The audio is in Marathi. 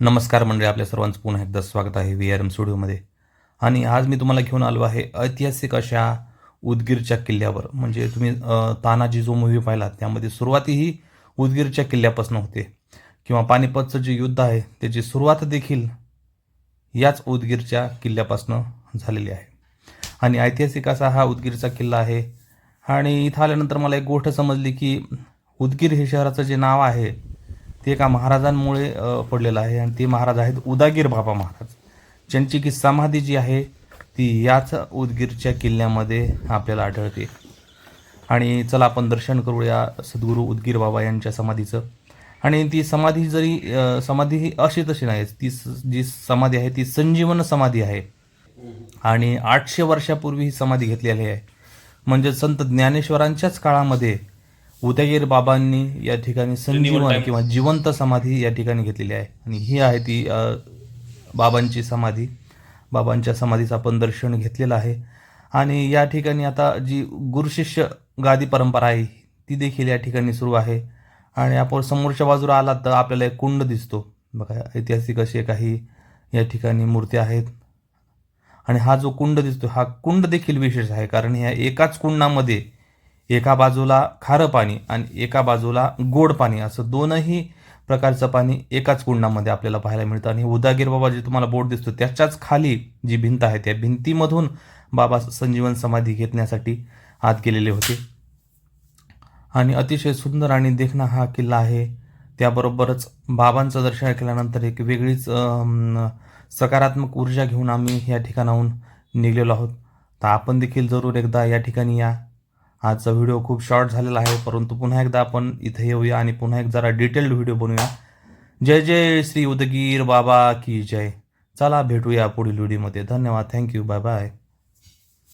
नमस्कार मंडळी आपल्या सर्वांचं पुन्हा एकदा स्वागत आहे व्ही आर एम स्टुडिओमध्ये आणि आज मी तुम्हाला घेऊन आलो आहे ऐतिहासिक अशा उदगीरच्या किल्ल्यावर. म्हणजे तुम्ही तानाजी जो मूव्ही पाहिला त्यामध्ये सुरुवाती ही उदगीरच्या किल्ल्यापासून होते. किंवा पानिपतचं जे युद्ध आहे त्याची सुरुवात देखील याच उदगीरच्या किल्ल्यापासून झालेली आहे. आणि ऐतिहासिक असा हा उदगीरचा किल्ला आहे. आणि इथं आल्यानंतर मला एक गोष्ट समजली की उदगीर हे शहराचं जे नाव आहे ते एका महाराजांमुळे पडलेलं आहे. आणि ते महाराज आहेत उदागीर बाबा महाराज. ज्यांची की समाधी जी आहे ती याच उदगीरच्या किल्ल्यामध्ये आपल्याला आढळते. आणि चला आपण दर्शन करूया सद्गुरू उदगीर बाबा यांच्या समाधीचं. आणि ती समाधी जरी समाधी ही अशी तशी नाही. ती स- जी समाधी आहे ती संजीवन समाधी आहे. आणि आठशे वर्षापूर्वी ही समाधी घेतलेली आहे. म्हणजे संत ज्ञानेश्वरांच्याच काळामध्ये उदयगीर बाबांनी या ठिकाणी संजीवन किंवा जिवंत समाधी या ठिकाणी घेतलेली आहे. आणि ही आहे ती बाबांची समाधी. बाबांच्या समाधीचं आपण दर्शन घेतलेलं आहे. आणि या ठिकाणी आता जी गुरुशिष्य गादी परंपरा आहे ती देखील या ठिकाणी सुरू आहे. आणि आपण समोरच्या बाजूला आलात तर आपल्याला एक कुंड दिसतो. बघा ऐतिहासिक असे काही या ठिकाणी मूर्त्या आहेत. आणि हा जो कुंड दिसतो हा कुंड देखील विशेष आहे. कारण या एकाच कुंडामध्ये एका बाजूला खारं पाणी आणि एका बाजूला गोड पाणी असं दोनही प्रकारचं पाणी एकाच कुंडामध्ये आपल्याला पाहायला मिळतं. आणि उदागीर बाबा जे तुम्हाला बोट दिसतो त्याच्याच खाली जी भिंत आहे त्या भिंतीमधून बाबा संजीवन समाधी घेतण्यासाठी आत गेलेले होते. आणि अतिशय सुंदर आणि देखणा हा किल्ला आहे. त्याबरोबरच बाबांचं दर्शन केल्यानंतर एक वेगळीच सकारात्मक ऊर्जा घेऊन आम्ही या ठिकाणाहून निघलेलो आहोत. तर आपण देखील जरूर एकदा या ठिकाणी या. आजचा व्हिडिओ खूप शॉर्ट झालेला आहे परंतु पुन्हा एकदा आपण इथे येऊया आणि पुन्हा एक जरा डिटेल्ड व्हिडिओ बनवूया. जय जय श्री उदगीर बाबा की जय. चला भेटूया पुढील व्हिडिओमध्ये धन्यवाद. Thank you bye bye